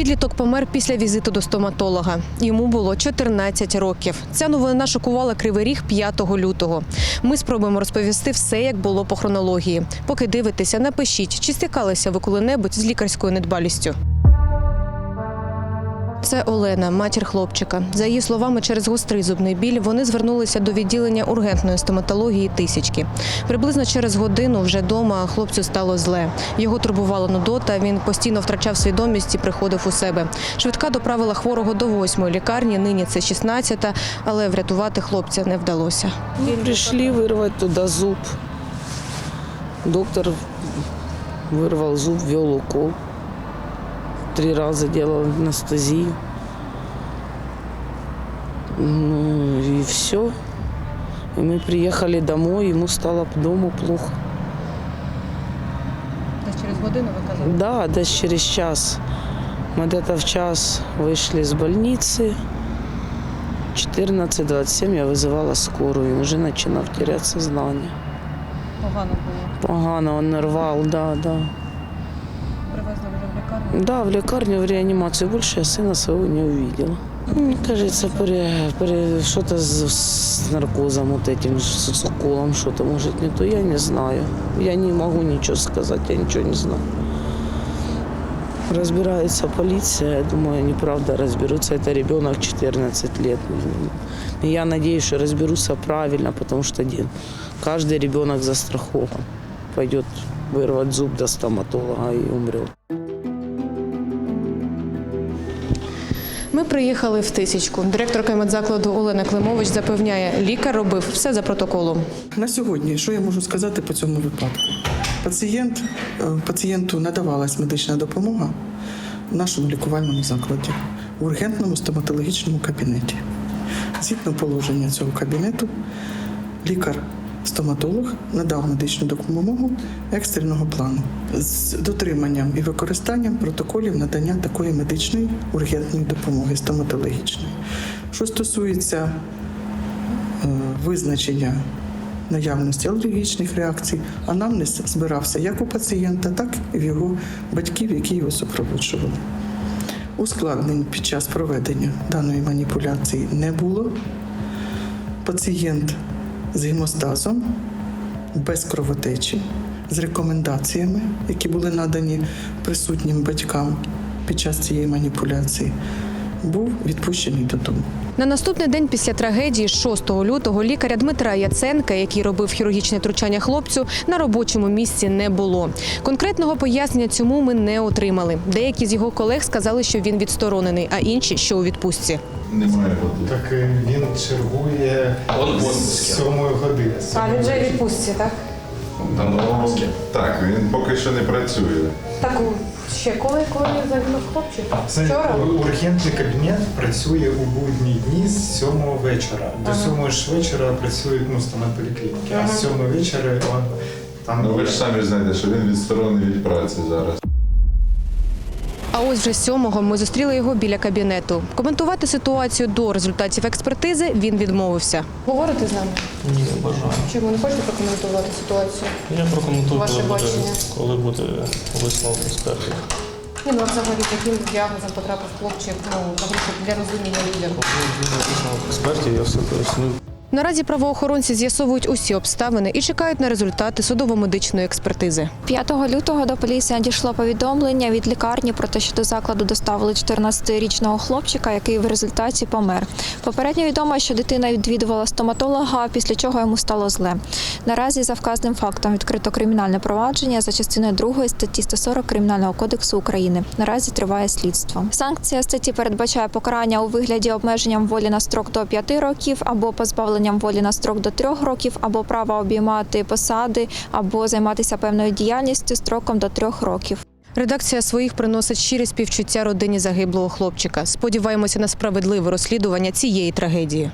Підліток помер після візиту до стоматолога. Йому було 14 років. Ця новина шокувала Кривий Ріг 5 лютого. Ми спробуємо розповісти все, як було по хронології. Поки дивитеся, напишіть, чи стикалися ви коли-небудь з лікарською недбалістю. Це Олена, матір хлопчика. За її словами, через гострий зубний біль вони звернулися до відділення ургентної стоматології тисячки. Приблизно через годину вже дома хлопцю стало зле. Його турбувала нудота. Він постійно втрачав свідомість і приходив у себе. Швидка доправила хворого до восьмої лікарні. Нині це 16-та, але врятувати хлопця не вдалося. Мы пришли вырвать туда зуб. Доктор вырвал зуб, ввел укол. Три раза делал анестезию. Ну и все. И мы приехали домой, ему стало дома плохо. через годину ви казали? Да, да, через час. Мы где-то в час вышли с больницы. 14.27 я вызывала скорую, и уже начинав терять сознание. Погано було. Погано, он рвал, да, да. Привезли в лікарню. Да, в лекарню, в реанимацию. Больше я сына своего не увидела. Мне кажется, пере, пере, что-то с, с наркозом вот этим, с, с уколом, что-то может не то, я не знаю. Я не могу ничего сказать, я ничего не знаю. Разбирается полиция, я думаю, они правда разберутся. Это ребенок 14 лет. Я надеюсь, что разберутся правильно, потому что каждый ребенок застрахован. Пойдет вырвать зуб до стоматолога и умрет. Ми приїхали в тисячку. Директорка медзакладу Олена Климович запевняє, лікар робив все за протоколом. На сьогодні, що я можу сказати по цьому випадку? Пацієнт, е, пацієнту надавалась медична допомога в нашому лікувальному закладі, в ургентному стоматологічному кабінеті. Згідно положення цього кабінету, лікар-стоматолог надав медичну допомогу екстреного плану з дотриманням і використанням протоколів надання такої медичної ургентної допомоги стоматологічної. Що стосується е, визначення наявності алергічних реакцій, анамнез збирався як у пацієнта, так і в його батьків, які його супроводжували. Ускладнень під час проведення даної маніпуляції не було. Пацієнт з гемостазом, без кровотечі, з рекомендаціями, які були надані присутнім батькам під час цієї маніпуляції, був відпущений додому. На наступний день після трагедії, 6 лютого, лікаря Дмитра Яценка, який робив хірургічне втручання хлопцю, на робочому місці не було. Конкретного пояснення цьому ми не отримали. Деякі з його колег сказали, що він відсторонений, а інші, що у відпустці. Немає. Так е, він чергує з сьомої години. у відпустці, так? Ну, так, він поки що не працює. Так ще коли коли загинув хлопчик? Це ургентний кабінет працює у будні дні з сьомого вечора. До 7 ж вечора працюють ну, стоматполіклініки, а з 7 вечора він там Ну ви ж самі знаєте, що він відсторонений від праці зараз. А ось вже сьомого ми зустріли його біля кабінету. Коментувати ситуацію до результатів експертизи він відмовився. Говорите з нами? Ні, не бажаю. Чому не хочете прокоментувати ситуацію? Я прокоментую, Ваше коли буде, бачення. коли буде висновок експертів. Ні, ну а взагалі яким діагнозом потрапив хлопчик ну, для розуміння людям. Коли буде висновок експертів, я все поясню. Наразі правоохоронці з'ясовують усі обставини і чекають на результати судово-медичної експертизи. 5 лютого до поліції надійшло повідомлення від лікарні про те, що до закладу доставили 14-річного хлопчика, який в результаті помер. Попередньо відомо, що дитина відвідувала стоматолога, після чого йому стало зле. Наразі за вказаним фактом відкрито кримінальне провадження за частиною 2 статті 140 Кримінального кодексу України. Наразі триває слідство. Санкція статті передбачає покарання у вигляді обмеженням волі на строк до 5 років або позбавленням волі на строк до трьох років, або права обіймати посади, або займатися певною діяльністю строком до трьох років. Редакція своїх приносить щирі співчуття родині загиблого хлопчика. Сподіваємося на справедливе розслідування цієї трагедії.